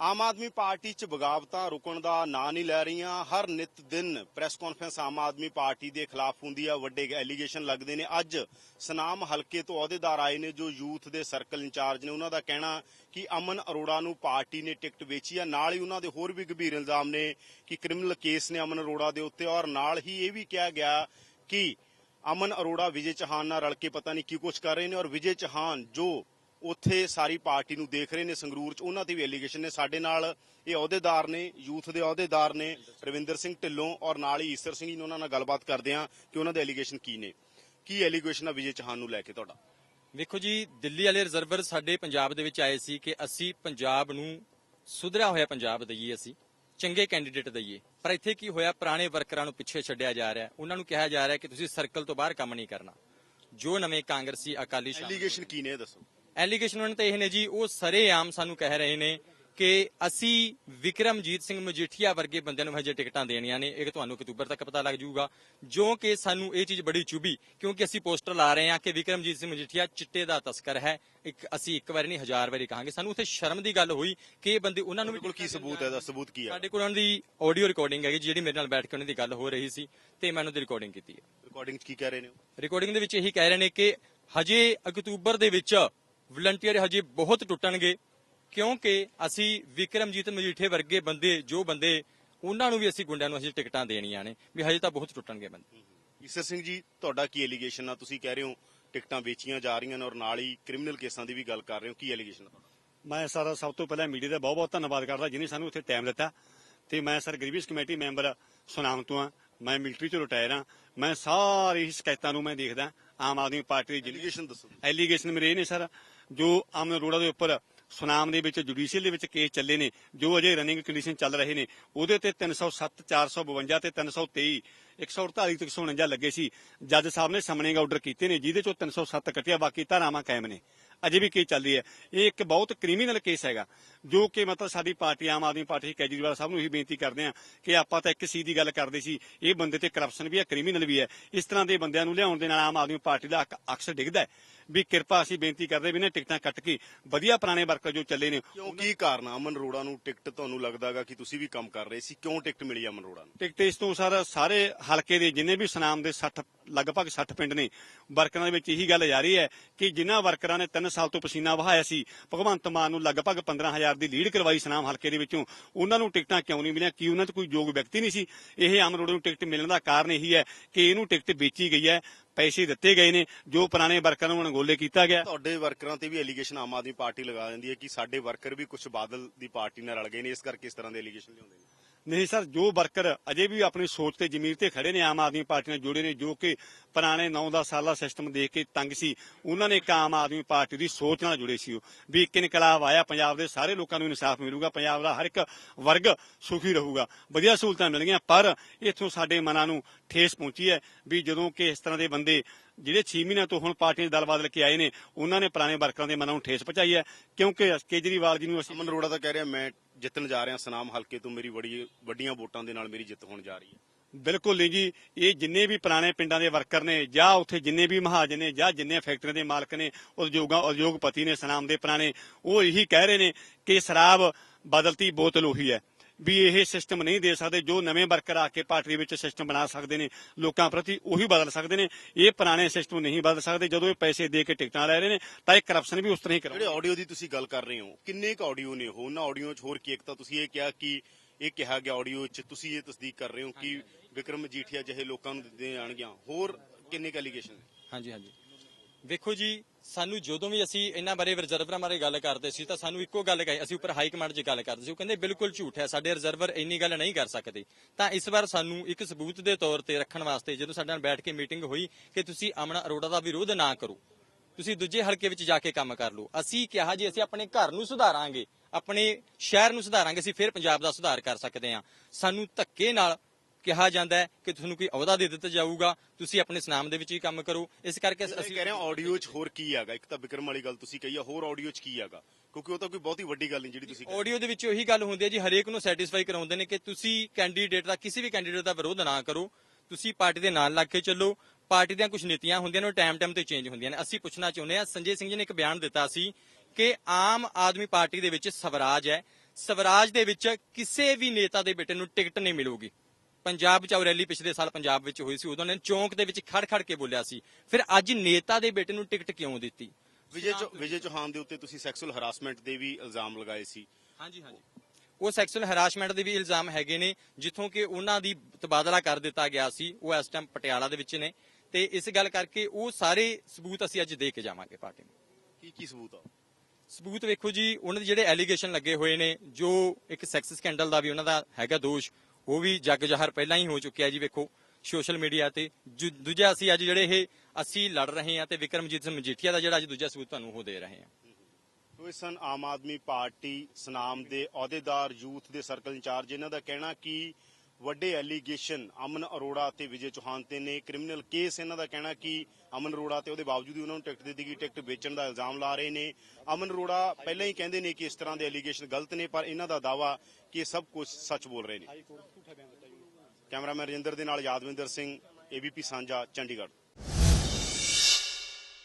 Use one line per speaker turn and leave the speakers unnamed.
ਆਮ Aadmi party 'ਚ ਬਗਾਵਤਾਂ ਰੁਕਣ ਦਾ ਨਾਂ ਨਹੀਂ ਲੈ ਰਹੀਆਂ। ਹਰ ਨਿਤ ਦਿਨ press conference Aam Aadmi party ਦੇ ਖਿਲਾਫ ਹੁੰਦੀ ਆ। ਵੱਡੇ ਐਲੀਗੇਸ਼ਨ ਲੱਗਦੇ ਨੇ। ਅੱਜ ਸਨਾਮ ਹਲਕੇ ਤੋਂ ਅਹੁਦੇਦਾਰ ਆਏ ਨੇ ਜੋ ਯੂਥ ਦੇ ਸਰਕਲ ਇੰਚਾਰਜ ਨੇ। ਉਹਨਾਂ ਦਾ ਕਹਿਣਾ ਕਿ ਅਮਨ ਅਰੋੜਾ ਨੂੰ ਪਾਰਟੀ ਨੇ ਟਿਕਟ ਵੇਚੀ ਆ। ਨਾਲ ਹੀ ਉਹਨਾਂ ਦੇ ਹੋਰ ਵੀ ਗੰਭੀਰ ਇਲਜ਼ਾਮ ਨੇ ਕਿ ਕ੍ਰਿਮੀਨਲ ਕੇਸ ਨੇ ਅਮਨ ਅਰੋੜਾ ਦੇ ਉੱਤੇ। ਔਰ ਨਾਲ ਹੀ ਇਹ ਵੀ ਕਿਹਾ ਗਿਆ ਕਿ ਅਮਨ ਅਰੋੜਾ ਵਿਜੇ ਚੌਹਾਨ ਨਾਲ ਰਲ ਕੇ ਪਤਾ ਨਹੀਂ ਕੀ ਕੁਝ ਕਰ ਰਹੇ ਨੇ। ਔਰ ਵਿਜੇ ਚੌਹਾਨ ਜੋ ਉੱਥੇ ਸਾਰੀ ਪਾਰਟੀ ਨੂੰ ਦੇਖ ਰਹੇ ਨੇ ਸੰਗਰੂਰ ਚ। ਉਹਨਾਂ ਤੇ ਵੀ ਐਲੀਗੇਸ਼ਨ ਨੇ। ਸਾਡੇ ਨਾਲ ਇਹ ਅਹੁਦੇਦਾਰ ਨੇ ਯੂਥ ਦੇ ਅਹੁਦੇਦਾਰ ਨੇ ਰਵਿੰਦਰ ਸਿੰਘ ਢਿੱਲੋਂ ਔਰ ਨਾਲ ਹੀ ਈਸਰ ਸਿੰਘ ਜੀ ਨੇ ਉਹਨਾਂ ਨਾਲ ਗੱਲਬਾਤ ਕਰਦੇ ਆ ਕਿ ਉਹਨਾਂ ਦੇ ਐਲੀਗੇਸ਼ਨ ਕੀ ਨੇ। ਕੀ ਐਲੀਗੇਸ਼ਨ ਆ ਵਿਜੇ ਚੌਹਾਨ ਨੂੰ ਲੈ ਕੇ ਤੁਹਾਡਾ?
ਵੇਖੋ ਜੀ ਦਿੱਲੀ ਵਾਲੇ ਰਿਜ਼ਰਵਰ ਸਾਡੇ ਪੰਜਾਬ ਦੇ ਵਿੱਚ ਆਏ ਸੀ ਕਿ ਅਸੀਂ ਪੰਜਾਬ ਨੂੰ ਸੁਧਰਿਆ ਹੋਇਆ ਪੰਜਾਬ ਦਈਏ ਅਸੀਂ ਚੰਗੇ ਕੈਂਡੀਡੇਟ ਦਈਏ। ਪਰ ਇੱਥੇ ਕੀ ਹੋਇਆ ਪੁਰਾਣੇ ਵਰਕਰਾਂ ਨੂੰ ਪਿੱਛੇ ਛੱਡਿਆ ਜਾ ਰਿਹਾ। ਉਹਨਾਂ ਨੂੰ ਕਿਹਾ ਜਾ ਰਿਹਾ ਕਿ ਤੁਸੀਂ ਸਰਕਲ ਤੋਂ ਬਾਹਰ ਕੰਮ ਨਹੀਂ ਕਰਨਾ। ਜੋ ਨਵੇਂ ਕਾਂਗਰਸੀ ਅਕਾਲੀ ਸ਼ਾਮਲ
ਐਲੀਗੇਸ਼ਨ ਕੀ ਨੇ ਦੱਸੋ?
ਐਲੀਗੇਸ਼ਨ ਉਹਨਾਂ ਤਾਂ ਇਹ ਨੇ ਜੀ ਉਹ ਸਰੇਆਮ ਸਾਨੂੰ ਕਹਿ ਰਹੇ ਨੇ ਕਿ ਅਸੀਂ ਵਿਕਰਮਜੀਤ ਸਿੰਘ ਮਜੀਠੀਆ ਵਰਗੇ ਬੰਦਿਆਂ ਨੂੰ ਹਜੇ ਟਿਕਟਾਂ ਦੇਣੀਆਂ ਨੇ। ਇਹ ਤੁਹਾਨੂੰ ਅਕਤੂਬਰ ਤੱਕ ਪਤਾ ਲੱਗ ਜਾਊਗਾ। ਜੋ ਕਿ ਸਾਨੂੰ ਇਹ ਚੀਜ਼ ਬੜੀ ਚੁਭੀ ਕਿਉਂਕਿ ਅਸੀਂ ਪੋਸਟਰ ਲਾ ਰਹੇ ਹਾਂ ਕਿ ਵਿਕਰਮਜੀਤ ਸਿੰਘ ਮਜੀਠੀਆ ਚਿੱਟੇ ਦਾ ਤਸਕਰ ਹੈ। ਇੱਕ ਅਸੀਂ ਇੱਕ ਵਾਰੀ ਨਹੀਂ ਹਜ਼ਾਰ ਵਾਰੀ ਕਹਾਂਗੇ। ਸਾਨੂੰ ਉੱਥੇ ਸ਼ਰਮ ਦੀ ਗੱਲ ਹੋਈ ਕਿ ਇਹ ਬੰਦੇ ਉਹਨਾਂ ਨੂੰ
ਤੁਹਾਡੇ ਕੋਲ ਕੀ ਸਬੂਤ ਹੈ? ਦਾ ਸਬੂਤ ਕੀ ਹੈ
ਸਾਡੇ ਕੋਲ ਉਹਨਾਂ ਦੀ ਆਡੀਓ ਰਿਕਾਰਡਿੰਗ ਹੈਗੀ ਜਿਹੜੀ ਮੇਰੇ ਨਾਲ ਬੈਠ ਕੇ ਉਹਨਾਂ ਦੀ ਗੱਲ ਹੋ ਰਹੀ ਸੀ ਤੇ ਮੈਂ ਉਹਨਾਂ ਦੀ ਰਿਕਾਰਡਿੰਗ ਕੀਤੀ ਹੈ।
ਰਿਕਾਰਡਿੰਗ 'ਚ ਕੀ ਕਹਿ ਰਹੇ ਨੇ?
ਰਿਕਾਰਡਿੰਗ ਦੇ ਵਿੱਚ ਇਹੀ ਕਹਿ ਰਹੇ ਨੇ ਕਿ ਹਜੇ ਅਕਤੂਬਰ ਦੇ ਵਿੱਚ ਵਲੰਟੀਅਰ ਹਜੇ ਬਹੁਤ ਟੁੱਟਣਗੇ ਕਿਉਂਕਿ ਅਸੀਂ ਵਿਕਰਮਜੀਤ ਮਜੀਠੇ ਵਰਗੇ ਬੰਦੇ ਜੋ ਬੰਦੇ ਉਹਨਾਂ ਨੂੰ ਵੀ ਅਸੀਂ ਗੁੰਡਿਆਂ ਨੂੰ ਅਸੀਂ ਟਿਕਟਾਂ ਦੇਣੀਆਂ ਨੇ ਵੀ ਹਜੇ ਤਾਂ ਬਹੁਤ ਟੁੱਟਣਗੇ ਬੰਦੇ।
ਈਸਰ ਸਿੰਘ ਜੀ ਤੁਹਾਡਾ ਕੀ ਐਲੀਗੇਸ਼ਨ ਆ? ਤੁਸੀਂ ਕਹਿ ਰਹੇ ਹੋ ਟਿਕਟਾਂ ਵੇਚੀਆਂ ਜਾ ਰਹੀਆਂ ਨੇ ਔਰ ਨਾਲ ਹੀ ਕ੍ਰਿਮੀਨਲ ਕੇਸਾਂ ਦੀ ਵੀ ਗੱਲ ਕਰ ਰਹੇ ਹੋ। ਕੀ ਐਲੀਗੇਸ਼ਨ ਆ ਤੁਹਾਡਾ?
ਮੈਂ ਸਰ ਸਭ ਤੋਂ ਪਹਿਲਾਂ ਮੀਡੀਆ ਦਾ ਬਹੁਤ ਬਹੁਤ ਧੰਨਵਾਦ ਕਰਦਾ ਜਿਹਨੇ ਸਾਨੂੰ ਇੱਥੇ ਟਾਈਮ ਦਿੱਤਾ ਤੇ ਮੈਂ sir grievance committee member Sunam ਤੋਂ ਆ। ਮੈਂ ਮਿਲਟਰੀ ਤੋਂ ਰਿਟਾਇਰ ਆ। ਮੈਂ ਸਾਰੀ ਸ਼ਿਕਾਇਤਾਂ ਨੂੰ ਮੈਂ ਦੇਖਦਾ। ਆਮ ਆਦਮੀ ਪਾਰਟੀ ਦੀ
ਐਲੀਗੇਸ਼ਨ ਦੱਸੋ
ਐਲੀਗੇਸ਼ਨ ਮੇਰੇ ਇਹ ਨੇ ਸਰ ਜੋ ਅਮਨ ਅਰੋੜਾ ਦੇ ਉੱਪਰ ਸੁਨਾਮ ਦੇ ਵਿੱਚ ਜੁਡੀਸ਼ੀਅਲ ਦੇ ਵਿੱਚ ਕੇਸ ਚੱਲੇ ਨੇ ਜੋ ਅਜੇ ਰਨਿੰਗ ਕੰਡੀਸ਼ਨ ਚੱਲ ਰਹੇ ਨੇ ਉਹਦੇ ਤੇ 307 452 ਤੇ 323 148 ਤੇ 149 ਲੱਗੇ ਸੀ। ਜੱਜ ਸਾਹਿਬ ਨੇ ਸਮਨਿੰਗ ਆਰਡਰ ਕੀਤੇ ਨੇ ਜਿਹਦੇ ਚੋਂ 307 ਕੱਟਿਆ ਬਾਕੀ ਧਾਰਾਵਾਂ ਕਾਇਮ ਨੇ। ਅਜੇ ਵੀ ਕੇਸ ਚੱਲ ਰਹੀ ਹੈ। ਇਹ ਇੱਕ ਬਹੁਤ ਕ੍ਰਿਮੀਨਲ ਕੇਸ ਹੈਗਾ ਜੋ ਕਿ ਮਤਲਬ ਸਾਡੀ ਪਾਰਟੀ ਆਮ ਆਦਮੀ ਪਾਰਟੀ ਕੇਜਰੀਵਾਲ ਸਾਹਿਬ ਨੂੰ ਇਹੀ ਬੇਨਤੀ ਕਰਦੇ ਆ ਕਿ ਆਪਾਂ ਤਾਂ ਇੱਕ ਸੀ ਦੀ ਗੱਲ ਕਰਦੇ ਸੀ ਇਹ ਬੰਦੇ ਤੇ ਕਰਪਸ਼ਨ ਵੀ ਹੈ ਕ੍ਰਿਮੀਨਲ ਵੀ ਹੈ। ਇਸ ਤਰ੍ਹਾਂ ਦੇ ਬੰਦਿਆਂ ਨੂੰ ਲਿਆਉਣ ਦੇ ਨਾਲ ਆਮ ਆਦਮੀ ਪਾਰਟੀ ਦਾ ਅਕ- ਅਕਸ ਡਿੱਗਦਾ ਹੈ। ਵੀ ਕਿਰਪਾ ਅਸੀਂ ਬੇਨਤੀ ਕਰਦੇ ਵੀ ਨੇ ਟਿਕਟਾਂ ਕੱਟ ਕੇ ਵਧੀਆ ਪੁਰਾਣੇ ਵਰਕਰ ਜੋ ਚੱਲੇ ਨੇ
ਕਿਉਂ ਕੀ ਕਾਰਨ ਆ? ਅਮਨ ਅਰੋੜਾ ਨੂੰ ਟਿਕਟ ਤੁਹਾਨੂੰ ਲੱਗਦਾਗਾ ਕਿ ਤੁਸੀਂ ਵੀ ਕੰਮ ਕਰ ਰਹੇ ਸੀ। ਕਿਉਂ ਟਿਕਟ ਮਿਲੀ ਅਮਨ ਅਰੋੜਾ ਨੂੰ?
ਟਿਕਟ ਇਸ ਤੋਂ ਸਰ ਸਾਰੇ ਹਲਕੇ ਦੇ ਜਿੰਨੇ ਵੀ ਸੁਨਾਮ ਦੇ 60 ਲਗਭਗ 60 ਪਿੰਡ ਨੇ ਵਰਕਰਾਂ ਦੇ ਵਿੱਚ ਇਹੀ ਗੱਲ ਜਾਰੀ ਹੈ ਕਿ ਜਿਨ੍ਹਾਂ ਵਰਕਰਾਂ ਨੇ 3 ਸਾਲ ਤੋਂ ਪਸੀਨਾ ਵਹਾਇਆ ਸੀ। ਭਗਵੰਤ ਮਾਨ ਨੂੰ ਲਗਭਗ 15000 ਦੀ ਲੀਡ ਕਰਵਾਈ ਸੁਨਾਮ ਹਲਕੇ ਦੇ ਵਿੱਚੋਂ। ਉਹਨਾਂ ਨੂੰ ਟਿਕਟਾਂ ਕਿਉਂ ਨਹੀਂ ਮਿਲੀਆਂ? ਕੀ ਉਹਨਾਂ 'ਚ ਕੋਈ ਯੋਗ ਵਿਅਕਤੀ ਨਹੀਂ ਸੀ? ਇਹ ਆਮ ਨੂੰ ਟਿਕਟ ਮਿਲਣ ਦਾ ਕਾਰਨ ਇਹੀ ਹੈ ਕਿ ਇਹਨੂੰ ਟਿਕਟ ਵੇਚੀ ਗਈ ਹੈ। ਪੈਸੇ ਦਿੱਤੇ ਗਏ ਨੇ, ਜੋ ਪੁਰਾਣੇ ਵਰਕਰਾਂ ਨੂੰ ਅਣਗੋਲੇ ਕੀਤਾ ਗਿਆ।
ਤੁਹਾਡੇ ਵਰਕਰਾਂ ਤੇ ਵੀ ਐਲੀਗੇਸ਼ਨ ਆਮ ਆਦਮੀ ਪਾਰਟੀ ਲਗਾ ਦਿੰਦੀ ਹੈ ਕਿ ਸਾਡੇ ਵਰਕਰ ਵੀ ਕੁਝ ਬਾਦਲ ਦੀ ਪਾਰਟੀ ਨਾਲ ਰਲ ਗਏ ਨੇ। ਇਸ ਕਰਕੇ ਇਸ ਤਰ੍ਹਾਂ ਦੇ ਐਲੀਗੇਸ਼ਨ ਲਿਆਉਂਦੇ ਨੇ।
ਨਹੀਂ ਸਰ, ਜੋ ਵਰਕਰ ਅਜੇ ਵੀ ਆਪਣੀ ਸੋਚ ਤੇ ਜ਼ਮੀਰ ਤੇ ਖੜੇ ਨੇ, ਆਮ ਆਦਮੀ ਪਾਰਟੀ ਨਾਲ ਜੁੜੇ ਨੇ, ਜੋ ਕਿ ਪੁਰਾਣੇ 9-10 ਸਾਲਾ ਸਿਸਟਮ ਦੇਖ ਕੇ ਤੰਗ ਸੀ, ਉਹਨਾਂ ਨੇ ਇੱਕ ਆਮ ਆਦਮੀ ਪਾਰਟੀ ਦੀ ਸੋਚ ਨਾਲ ਜੁੜੇ ਸੀ ਉਹ। ਵੀ ਇੱਕ ਇਨਕਲਾਬ ਆਇਆ, ਪੰਜਾਬ ਦੇ ਸਾਰੇ ਲੋਕਾਂ ਨੂੰ ਇਨਸਾਫ ਮਿਲੂਗਾ, ਪੰਜਾਬ ਦਾ ਹਰ ਇੱਕ ਵਰਗ ਸੁਖੀ ਰਹੂਗਾ, ਵਧੀਆ ਸਹੂਲਤਾਂ ਮਿਲਣਗੀਆਂ, ਪਰ ਇੱਥੋਂ ਸਾਡੇ ਮਨਾਂ ਨੂੰ ਠੇਸ ਪਹੁੰਚੀ ਹੈ ਵੀ ਜਦੋਂ ਕਿ ਇਸ ਤਰ੍ਹਾਂ ਦੇ ਬੰਦੇ ਜਿਹੜੇ 6 ਮਹੀਨਿਆਂ ਤੋਂ ਹੁਣ ਪਾਰਟੀ ਦੇ ਦਲ ਬਦਲ ਕੇ ਆਏ ਨੇ, ਉਹਨਾਂ ਨੇ ਪੁਰਾਣੇ ਵਰਕਰਾਂ ਦੇ ਮਨਾਂ ਨੂੰ ਠੇਸ ਪਹੁੰਚਾਈ ਹੈ, ਕਿਉਂਕਿ ਕੇਜਰੀਵਾਲ ਜੀ ਨੂੰ ਅਸੀਂ
ਅਮਨ ਅਰੋੜਾ ਤਾਂ ਕਹਿ ਰਿਹਾ, ਮੈਂ ਜਿੱਤਣ ਜਾ ਰਿਹਾ ਸਨਾਮ ਹਲਕੇ ਤੋਂ ਮੇਰੀ ਬੜੀ ਵੱਡੀਆਂ ਵੋਟਾਂ ਦੇ ਨਾਲ ਮੇਰੀ ਜਿੱਤ ਹੋਣ ਜਾ ਰਹੀ ਹੈ।
ਬਿਲਕੁਲ ਨਹੀਂ ਜੀ, ਇਹ ਜਿੰਨੇ ਵੀ ਪੁਰਾਣੇ ਪਿੰਡਾਂ ਦੇ ਵਰਕਰ ਨੇ, ਜਾਂ ਉੱਥੇ ਜਿੰਨੇ ਵੀ ਮਹਾਜਨ ਨੇ, ਜਾਂ ਜਿੰਨੇ ਫੈਕਟਰੀਆਂ ਦੇ ਮਾਲਕ ਨੇ, ਉਦਯੋਗਾਂ, ਉਦਯੋਗਪਤੀ ਨੇ ਸਨਾਮ ਦੇ ਪੁਰਾਣੇ, ਉਹ ਇਹੀ ਕਹਿ ਰਹੇ ਨੇ ਕਿ ਸ਼ਰਾਬ ਬਦਲਤੀ ਬੋਤਲ ਉਹੀ ਹੈ। ਵੀ ਇਹ ਸਿਸਟਮ ਨਹੀਂ ਦੇ ਸਕਦੇ ਜੋ ਨਵੇਂ ਵਰਕਰ ਆ ਕੇ ਪਾਰਟੀ ਵਿੱਚ ਸਿਸਟਮ ਬਣਾ ਸਕਦੇ ਨੇ ਲੋਕਾਂ ਪ੍ਰਤੀ ਉਹੀ ਬਦਲ ਸਕਦੇ ਨੇ। ਇਹ ਪੁਰਾਣੇ ਸਿਸਟਮ ਨਹੀਂ ਬਦਲ ਸਕਦੇ ਜਦੋਂ ਇਹ ਪੈਸੇ ਦੇ ਕੇ ਟਿਕਟਾਂ ਲੈ ਰਹੇ ਨੇ ਤਾਂ ਇਹ ਕਰਪਸ਼ਨ ਵੀ ਉਸ ਤਰ੍ਹਾਂ ਹੀ
ਜਿਹੜੇ
ਕਰਾਉਂਦੇ
ਆਡੀਓ ਦੀ ਤੁਸੀਂ ਗੱਲ ਕਰ ਰਹੇ ਹੋ ਕਿੰਨੇ ਕੁ ਆਡੀਓ ਨੇ ਉਹਨਾਂ ਆਡੀਓ 'ਚ ਹੋਰ ਕੀ ਇੱਕ ਤਾਂ ਤੁਸੀਂ ਇਹ ਕਿਹਾ ਕਿ ਇਹ ਕਿਹਾ ਗਿਆ ਆਡੀਓ 'ਚ ਤੁਸੀਂ ਇਹ ਤਸਦੀਕ ਕਰ ਰਹੇ ਹੋ ਕਿ ਵਿਕਰਮ ਮਜੀਠੀਆ ਜਿਹੇ ਲੋਕਾਂ ਨੂੰ ਦਿੱਤੇ ਜਾਣਗੀਆਂ ਹੋਰ ਕਿੰਨੇ ਕੁ ਐਲੀਗੇਸ਼ਨ
ਹਾਂਜੀ ਹਾਂਜੀ। ਵੇਖੋ ਜੀ, ਸਾਨੂੰ ਜਦੋਂ ਵੀ ਅਸੀਂ ਇਹਨਾਂ ਬਾਰੇ ਰਿਜ਼ਰਵਰਾਂ ਬਾਰੇ ਗੱਲ ਕਰਦੇ ਸੀ ਤਾਂ ਸਾਨੂੰ ਇੱਕੋ ਗੱਲ ਕਹੀ, ਅਸੀਂ ਉੱਪਰ ਹਾਈ ਕਮਾਂਡ 'ਚ ਗੱਲ ਕਰਦੇ ਸੀ। ਉਹ ਕਹਿੰਦੇ, ਬਿਲਕੁਲ ਝੂਠ ਹੈ, ਸਾਡੇ ਰਿਜ਼ਰਵਰ ਇੰਨੀ ਗੱਲ ਨਹੀਂ ਕਰ ਸਕਦੇ। ਤਾਂ ਇਸ ਵਾਰ ਸਾਨੂੰ ਇੱਕ ਸਬੂਤ ਦੇ ਤੌਰ ਤੇ ਰੱਖਣ ਵਾਸਤੇ ਜਦੋਂ ਸਾਡੇ ਨਾਲ ਬੈਠ ਕੇ ਮੀਟਿੰਗ ਹੋਈ ਕਿ ਤੁਸੀਂ ਅਮਨ ਅਰੋੜਾ ਦਾ ਵਿਰੋਧ ਨਾ ਕਰੋ, ਤੁਸੀਂ ਦੂਜੇ ਹਲਕੇ ਵਿੱਚ ਜਾ ਕੇ ਕੰਮ ਕਰ ਲਓ। ਅਸੀਂ ਕਿਹਾ ਜੀ, ਅਸੀਂ ਆਪਣੇ ਘਰ ਨੂੰ ਸੁਧਾਰਾਂਗੇ, ਆਪਣੇ ਸ਼ਹਿਰ ਨੂੰ ਸੁਧਾਰਾਂਗੇ, ਅਸੀਂ ਫਿਰ ਪੰਜਾਬ ਦਾ ਸੁਧਾਰ ਕਰ ਸਕਦੇ ਹਾਂ। ਸਾਨੂੰ ਧੱਕੇ ਨਾਲ ਕਿਹਾ ਜਾਂਦਾ ਹੈ ਕਿ ਤੁਹਾਨੂੰ ਕੋਈ ਅਹੁਦਾ ਦੇ ਦਿੱਤਾ ਜਾਊਗਾ ਤੁਸੀਂ ਆਪਣੇ ਸਨਾਮ ਦੇ ਵਿੱਚ ਹੀ ਕੰਮ ਕਰੋ। ਇਸ ਕਰਕੇ
ਅਸੀਂ ਕਹਿ ਰਹੇ ਹਾਂ ਆਡੀਓ 'ਚ ਹੋਰ ਕੀ ਹੈਗਾ? ਇੱਕ ਤਾਂ ਵਿਕਰਮ ਵਾਲੀ ਗੱਲ ਤੁਸੀਂ ਕਹੀ ਆ ਹੋਰ ਆਡੀਓ 'ਚ ਕੀ ਹੈਗਾ? ਕਿਉਂਕਿ ਉਹ ਤਾਂ ਕੋਈ ਬਹੁਤੀ ਵੱਡੀ ਗੱਲ ਨਹੀਂ ਜਿਹੜੀ ਤੁਸੀਂ।
ਆਡੀਓ ਦੇ ਵਿੱਚ ਉਹੀ ਗੱਲ ਹੁੰਦੀ ਹੈ ਜੀ ਹਰੇਕ ਨੂੰ ਸੈਟੀਸਫਾਈ ਕਰਾਉਂਦੇ ਨੇ ਕਿ ਤੁਸੀਂ ਕੈਂਡੀਡੇਟ ਦਾ ਕਿਸੇ ਵੀ ਕੈਂਡੀਡੇਟ ਦਾ ਵਿਰੋਧ ਨਾ ਕਰੋ। ਤੁਸੀਂ ਪਾਰਟੀ ਦੇ ਨਾਲ ਲੱਗ ਕੇ ਚੱਲੋ। ਪਾਰਟੀ ਦੀਆਂ ਕੁਝ ਨੀਤੀਆਂ ਹੁੰਦੀਆਂ ਨੇ ਉਹ ਟਾਈਮ ਟਾਈਮ ਤੇ ਚੇਂਜ ਹੁੰਦੀਆਂ ਨੇ। ਅਸੀਂ ਪੁੱਛਣਾ ਚਾਹੁੰਦੇ ਹਾਂ ਸੰਜੇ ਸਿੰਘ ਜੀ ਨੇ ਇੱਕ ਬਿਆਨ ਦਿੱਤਾ ਸੀ ਕਿ ਆਮ ਆਦਮੀ ਪਾਰਟੀ ਦੇ ਵਿੱਚ ਸਵਰਾਜ ਹੈ। ਸਵਰਾਜ ਦੇ ਵਿੱਚ ਕਿਸੇ ਵੀ ਨੇਤਾ ਦੇ ਬੇਟੇ ਨੂੰ ਟਿਕਟ ਨਹੀਂ ਮਿਲੂਗੀ। ਪੰਜਾਬ ਚ ਉਹ ਰੈਲੀ ਪਿਛਲੇ ਸਾਲ ਪੰਜਾਬ ਵਿੱਚ ਹੋਈ ਸੀ ਉਦੋਂ ਨੇ ਚੌਂਕ ਦੇ ਵਿੱਚ ਖੜ ਖੜ ਕੇ ਬੋਲਿਆ ਸੀ। ਫਿਰ ਅੱਜ ਨੇਤਾ ਦੇ ਬੇਟੇ ਨੂੰ ਟਿਕਟ ਕਿਉਂ ਦਿੱਤੀ?
ਵਿਜੇ ਚੌ- ਵਿਜੇ ਚੌਹਾਨ ਦੇ ਉੱਤੇ ਤੁਸੀਂ ਸੈਕਸੁਅਲ ਹਰਾਸਮੈਂਟ ਦੇ ਵੀ ਇਲਜ਼ਾਮ ਲਗਾਏ ਸੀ।
ਹਾਂਜੀ ਹਾਂਜੀ। ਉਹ ਸੈਕਸੁਅਲ ਹਰਾਸਮੈਂਟ ਦੇ ਵੀ ਇਲਜ਼ਾਮ ਹੈਗੇ ਨੇ ਜਿੱਥੋਂ ਕਿ ਉਹਨਾਂ ਦੀ ਤਬਾਦਲਾ ਕਰ ਦਿੱਤਾ ਗਿਆ ਸੀ। ਉਹ ਇਸ ਟਾਈਮ ਪਟਿਆਲਾ ਦੇ ਵਿੱਚ ਨੇ। ਤੇ ਇਸ ਗੱਲ ਕਰਕੇ ਉਹ ਸਾਰੇ ਸਬੂਤ ਅਸੀਂ ਅੱਜ ਦੇ ਕੇ ਜਾਵਾਂਗੇ ਪਾਰਟੀ ਨੂੰ।
ਕੀ ਕੀ ਸਬੂਤ ਆ?
ਸਬੂਤ ਵੇਖੋ ਜੀ ਉਹਨਾਂ ਦੇ ਜਿਹੜੇ ਐਲੀਗੇਸ਼ਨ ਲੱਗੇ ਹੋਏ ਨੇ ਜੋ ਇੱਕ ਸੈਕਸ ਸਕੈਂਡਲ ਦਾ ਵੀ ਉਹਨਾਂ ਦਾ ਹੈਗਾ ਦੋਸ਼ ਉਹ ਵੀ ਜੱਗ ਜ਼ਾਹਰ ਪਹਿਲਾਂ ਹੀ ਹੋ ਚੁੱਕਿਆ ਜੀ, ਵੇਖੋ, ਸੋਸ਼ਲ ਮੀਡੀਆ ਤੇ। ਦੂਜਾ ਅਸੀਂ ਅੱਜ ਜਿਹੜੇ ਇਹ ਅਸੀਂ ਲੜ ਰਹੇ ਹਾਂ ਤੇ ਵਿਕਰਮਜੀਤ ਸਿੰਘ ਮਜੀਠੀਆ ਦਾ ਜਿਹੜਾ ਅੱਜ ਦੂਜਾ ਸਬੂਤ ਤੁਹਾਨੂੰ ਉਹ ਦੇ ਰਹੇ ਹਾਂ।
ਇਸ ਸਨ ਆਮ ਆਦਮੀ ਪਾਰਟੀ ਸਨਾਮ ਦੇ ਅਹੁਦੇਦਾਰ, ਯੂਥ ਦੇ ਸਰਕਲ ਇੰਚਾਰਜ, ਇਹਨਾਂ ਦਾ ਕਹਿਣਾ ਕਿ ਵੱਡੇ ਐਲੀਗੇਸ਼ਨ ਅਮਨ ਅਰੋੜਾ ਤੇ ਵਿਜੇ ਚੌਹਾਨ ਤੇ ਨੇ। ਕ੍ਰਿਮੀਨਲ ਕੇਸ ਇਹਨਾਂ ਦਾ ਕਹਿਣਾ ਕਿ ਅਮਨ ਅਰੋੜਾ ਤੇ ਉਹਦੇ ਬਾਵਜੂਦ ਵੀ ਉਹਨਾਂ ਨੂੰ ਟਿਕਟ ਦਿੱਤੀ ਗਈ। ਟਿਕਟ ਵੇਚਣ ਦਾ ਇਲਜ਼ਾਮ ਲਾ ਰਹੇ ਨੇ। ਅਮਨ ਅਰੋੜਾ ਪਹਿਲਾਂ ਹੀ ਕਹਿੰਦੇ ਨੇ ਕਿ ਇਸ ਤਰ੍ਹਾਂ ਦੇ ਐਲੀਗੇਸ਼ਨ ਗਲਤ ਨੇ ਪਰ ਇਹਨਾਂ ਦਾ ਦਾਵਾ ਕਿ ਸਭ ਕੁਝ ਸੱਚ ਬੋਲ ਰਹੇ ਨੇ। ਕੈਮਰਾਮੈਨ ਰਜਿੰਦਰ ਦੇ ਨਾਲ ਯਾਦਵਿੰਦਰ ਸਿੰਘ ਏਬੀਪੀ ਸਾਂਝਾ ਚੰਡੀਗੜ੍ਹ।